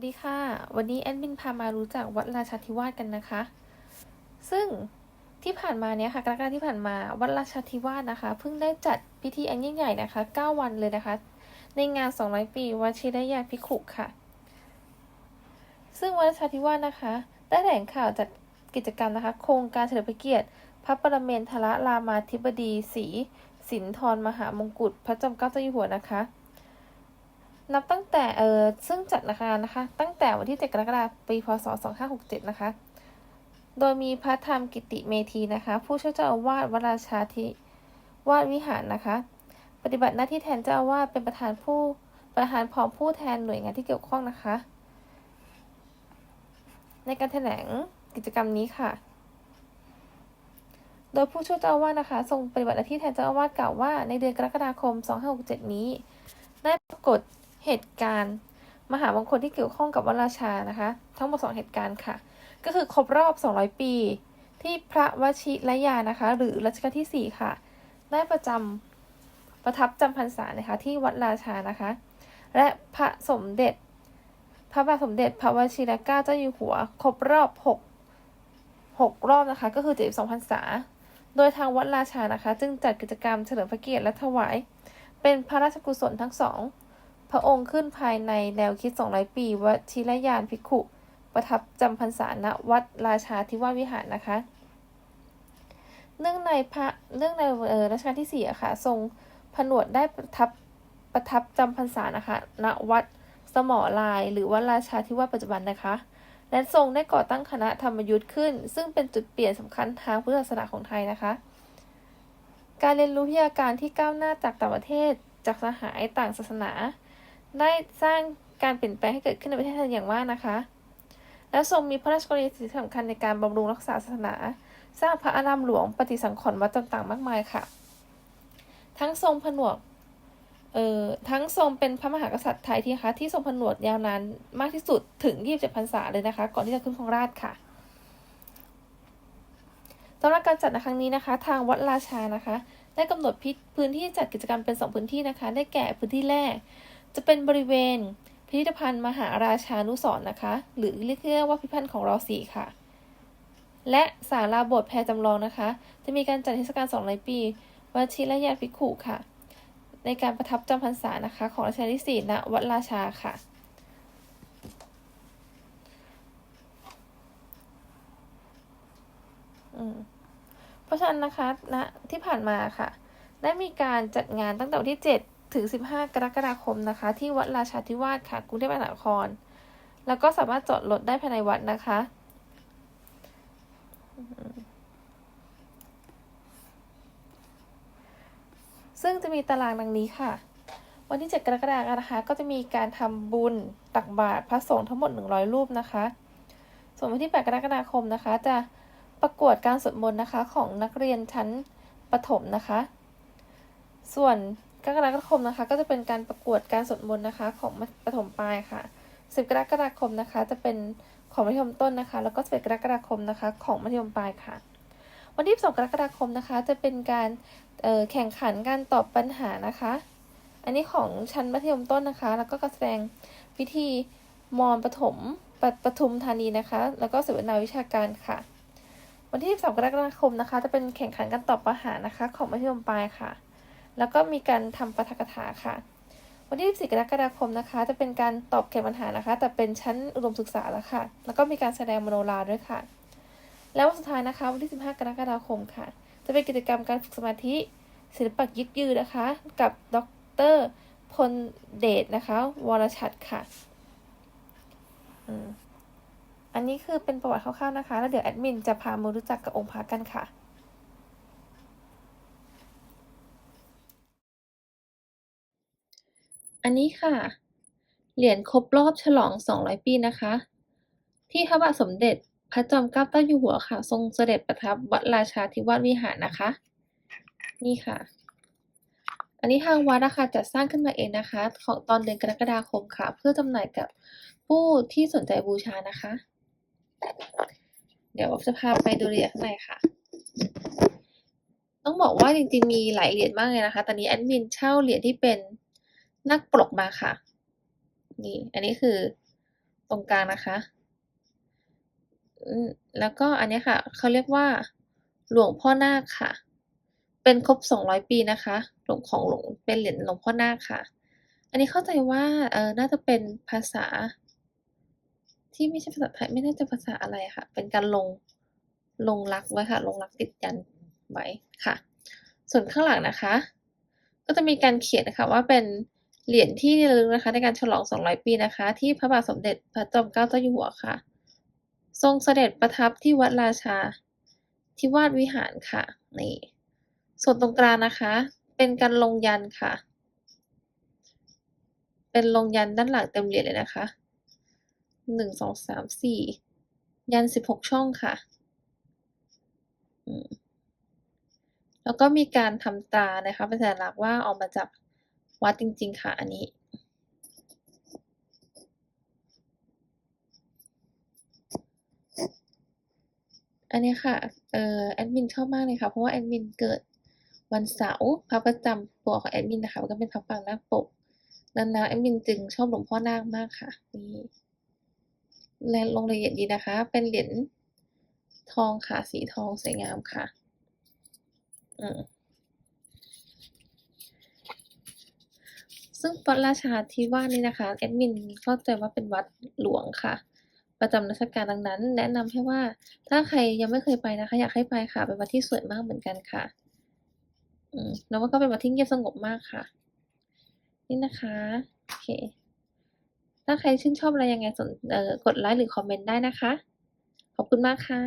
วัสดีค่ะ วันนี้แอดมินพามารู้จักวัดราชาธิวาสกันนะคะ ซึ่งที่ผ่านมาเนี้ยค่ะกรกฎาที่ผ่านมาวัดราชาธิวาสนะคะ เพิ่งได้จัดพิธีอันยิ่งใหญ่นะคะ 9 วันเลยนะคะ ในงาน 200 ปีวัดชิรยาภิกขุค่ะ ซึ่งวัดราชาธิวาสนะคะ ได้แถลงข่าวจัดกิจกรรมนะคะ โครงการเฉลิมพระเกียรติ พระประเมนทรรามาธิบดีศรีสินธรมหามงกุฎพระจอมเกล้าเจ้าอยู่หัวนะคะ นับตั้งแต่เออซึ่งจัดนะคะนะคะ ตั้งแต่วันที่ 7 กรกฎาคมปี พศ 2567 นะคะ โดยมีพระธรรมกิติเมธีนะคะ ผู้ช่วยเจ้าอาวาสวราชาธิวาดวิหารนะคะ ปฏิบัติหน้าที่แทนเจ้าอาวาสเป็นประธานผู้ประธานพร้อมผู้แทนหน่วยงานที่เกี่ยวข้องนะคะ ในการแถลงกิจกรรมนี้ค่ะ โดยผู้ช่วยเจ้าอาวาสนะคะทรงปฏิบัติหน้าที่แทนเจ้าอาวาสกล่าวว่าในเดือนกรกฎาคม 2567 นี้ ได้ปรากฏ เหตุการณ์ มหามงคลที่เกี่ยวข้องกับวัดราชานะคะ ทั้งหมดสองเหตุการณ์ค่ะ ก็คือครบรอบ 200 ปี ที่พระวชิรยานะคะ หรือรัชกาลที่ 4 ค่ะได้ประจำประทับจำพรรษานะคะที่วัดราชานะคะ และพระสมเด็จ พระบาทสมเด็จพระวชิรเกล้าเจ้าอยู่หัว ครบรอบ6 6รอบนะคะ ก็คือ 72พรรษา โดยทางวัดราชานะคะ จึงจัดกิจกรรมเฉลิมพระเกียรติและถวาย เป็นพระราชกุศลทั้งสอง พระองค์ขึ้นภายในแนวคิด 200 ปีวชิรยานภิกขุ ประทับจำพรรษาณวัดราชาธิวาสวิหารนะคะ เนื่องในพระเนื่องในเออรัชกาลที่สี่อะค่ะ ทรงผนวดได้ประทับประทับจำพรรษานะคะณวัดสมอลาย หรือวัดราชาธิวาสปัจจุบันนะคะ และทรงได้ก่อตั้งคณะธรรมยุทธ์ขึ้น ซึ่งเป็นจุดเปลี่ยนสำคัญทางพุทธศาสนาของไทยนะคะ การเรียนรู้วิทยาการที่ก้าวหน้าจากต่างประเทศจากสหายต่างศาสนา ได้สร้างการเปลี่ยนแปลงให้เกิดขึ้นในประเทศไทยอย่างมากนะคะ และทรงมีพระราชกรณียกิจสำคัญในการบำรุงรักษาศาสนา สร้างพระอารามหลวงปฏิสังขรณ์วัดต่างๆ มากมายค่ะ ทั้งทรงผนวกเอ่อทั้งทรงเป็นพระมหากษัตริย์ไทยที่คะที่ทรงผนวดยาวนานมากที่สุดถึง 27พรรษาเลยนะคะ ก่อนที่จะขึ้นครองราชค่ะสำหรับการจัดในครั้งนี้นะคะ ทางวัดราชานะคะ ได้กำหนดพิพื้นที่จัดกิจกรรมเป็น 2 พื้นที่นะคะ ได้แก่พื้นที่แรก จะเป็นบริเวณพิพิธภัณฑ์มหาราชานุสร์นะคะ หรือเรียกว่าพิพิธภัณฑ์ของรอสีค่ะ และศาลาโบสถ์แพรจำลองนะคะ จะมีการจัดเทศกาล200ปีวัชิรยาภิกขุค่ะ ในการประทับจำพรรษานะคะ ของรัชกาลที่4ณวัดราชาค่ะ เพราะฉะนั้นนะคะณที่ผ่านมาค่ะ ได้มีการจัดงานตั้งแต่วันที่ 7 ถึง 15 กรกฎาคมนะคะ ที่วัดราชาธิวาสค่ะกรุงเทพมหานคร แล้วก็สามารถจอดรถได้ภายในวัดนะคะ ซึ่งจะมีตารางดังนี้ค่ะ วันที่ 7 กรกฎาคมนะคะ ก็จะมีการทำบุญตักบาตรพระสงฆ์ทั้งหมด 100 รูปนะคะ ส่วนวันที่ 8 กรกฎาคมนะคะ จะประกวดการสวดมนต์นะคะของนักเรียนชั้นประถมนะคะ ส่วน กรกฎาคมนะคะ ก็จะเป็นการประกวดการสวดมนต์นะคะ ของประถมปลายค่ะ 10 กรกฎาคมนะคะ จะเป็นของมัธยมต้นนะคะ แล้วก็11กรกฎาคมนะคะ ของมัธยมปลายค่ะ วันที่2กรกฎาคมนะคะ จะเป็นการแข่งขันการตอบปัญหานะคะ อันนี้ของชั้นมัธยมต้นนะคะ แล้วก็การแสดงวิธีมอนประถมปปทุมธานีนะคะ แล้วก็เสวนาวิชาการค่ะ วันที่13กรกฎาคมนะคะ จะเป็นแข่งขันการตอบปัญหานะคะ ของมัธยมปลายค่ะ แล้วก็มีการทำปาฐกถาค่ะ วันที่ 14 กรกฎาคมนะคะ จะเป็นการตอบแข่งปัญหานะคะ แต่เป็นชั้นอุดมศึกษาแล้วค่ะ แล้วก็มีการแสดงมโนราด้วยค่ะ แล้ววันสุดท้ายนะคะ วันที่ 15 กรกฎาคมค่ะ จะเป็นกิจกรรมการฝึกสมาธิ ศิลปะยึกยือนะคะ กับดรพลเดชนะคะ วรชัดค่ะอันนี้คือเป็นประวัติคร่าวๆนะคะ แล้วเดี๋ยวแอดมินจะพามารู้จักกับองค์พระกันค่ะ อันนี้ค่ะ เหรียญครบรอบฉลอง 200 ปีนะคะ ที่พระบาทสมเด็จพระจอมเกล้าเจ้าอยู่หัวค่ะ ทรงเสด็จประทับวัดราชาธิวาสวิหารนะคะ นี่ค่ะ อันนี้ทางวัดนะคะจัดสร้างขึ้นมาเองนะคะ ของตอนเดือนกรกฎาคมค่ะ เพื่อจำหน่ายกับผู้ที่สนใจบูชานะคะ เดี๋ยวจะพาไปดูเหรียญข้างในค่ะต้องบอกว่าจริงๆมีหลายเหรียญมากเลยนะคะ ตอนนี้แอดมินเช่าเหรียญที่เป็น นักปลกมาค่ะ นี่ อันนี้คือตรงกลางนะคะ แล้วก็อันนี้ค่ะ เขาเรียกว่า หลวงพ่อนาคค่ะ เป็นครบ 200 ปีนะคะ หลวงของหลวงเป็นเหรียญหลวงพ่อนาคค่ะ อันนี้เข้าใจว่าเออน่าจะเป็นภาษา ที่ไม่ใช่ภาษาไทยไม่น่ใจะภาษาอะไรค่ะ เป็นการลงลงลักไว้ค่ะ ลงลักติดยันไว้ค่ะ ส่วนข้างหลังนะคะ ก็จะมีการเขียนนะคะว่าเป็น เหรียญที่ระลึกนะคะ ในการฉลอง 200 ปีนะคะ ที่พระบาทสมเด็จพระจอมเกล้าเจ้าอยู่หัวค่ะ ทรงเสด็จประทับที่วัดราชาธิวาสวิหารค่ะนี่ส่วนตรงกลางนะคะ เป็นการลงยันค่ะ เป็นลงยันด้านหลังเต็มเหรียญเลยนะคะ1 2 3 4ยันต์16ช่องค่ะแล้วก็มีการทำตานะคะเป็นสัญลักษณ์ว่าออกมาจาก วัดจริง ๆ ค่ะ อันนี้ อันนี้ค่ะ เอ่อ แอดมินชอบมากเลยค่ะ เพราะว่าแอดมินเกิดวันเสาร์พระประจำตัวของแอดมินนะคะก็เป็นพระปางนาคปกดังนั้นแอดมินจึงชอบหลวงพ่อนาคมากค่ะ นี่และลงรายละเอียดดีนะคะ เป็นเหรียญทองค่ะ สีทองสวยงามค่ะ อืม ซึ่งวัดราชาธิวาสนี่นะคะแอดมินเข้าใจว่าเป็นวัดหลวงค่ะ ประจำรัชกาลดังนั้น แนะนำให้ว่าถ้าใครยังไม่เคยไปนะคะ อยากให้ไปค่ะเป็นวัดที่สวยมากเหมือนกันค่ะอืมแล้วก็เป็นวัดที่เงียบสงบมากค่ะ นี่นะคะโอเคถ้าใครชื่นชอบอะไรยังไงสนเอ่อกดไลก์หรือคอมเมนต์ได้นะคะ ขอบคุณมากค่ะ